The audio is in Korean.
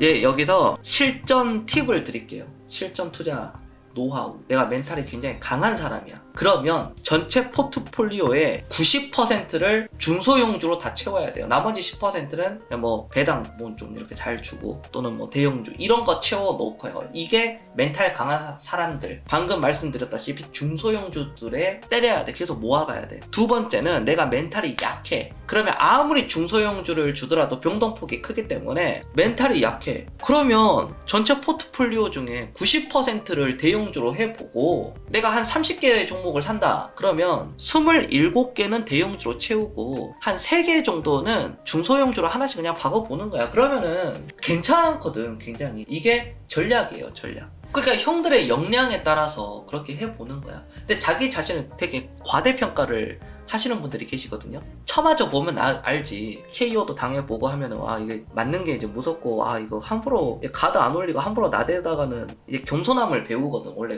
예, 여기서 실전 팁을 드릴게요. 실전 투자 노하우. 내가 멘탈이 굉장히 강한 사람이야. 그러면 전체 포트폴리오의 90%를 중소형주로 다 채워야 돼요. 나머지 10%는 뭐 배당 뭐 좀 이렇게 잘 주고 또는 뭐 대형주 이런 거 채워 놓고요. 이게 멘탈 강한 사- 사람들. 방금 말씀드렸다시피 중소형주들에 때려야 돼. 계속 모아가야 돼. 두 번째는 내가 멘탈이 약해. 그러면 아무리 중소형주를 주더라도 병동폭이 크기 때문에 멘탈이 약해. 그러면 전체 포트폴리오 중에 90%를 대형주로 해보고 내가 한 30개의 종목을 산다. 그러면 27개는 대형주로 채우고 한 3개 정도는 중소형주로 하나씩 그냥 박아보는 거야. 그러면은 괜찮거든, 굉장히. 이게 전략이에요, 전략. 그러니까 형들의 역량에 따라서 그렇게 해보는 거야. 근데 자기 자신을 되게 과대평가를 하시는 분들이 계시거든요. 쳐맞아 보면 아- 알지. KO도 당해보고 하면은 아 이게 맞는 게 이제 무섭고 아 이거 함부로 가드 안 올리고 함부로 나대다가는 이제 겸손함을 배우거든 원래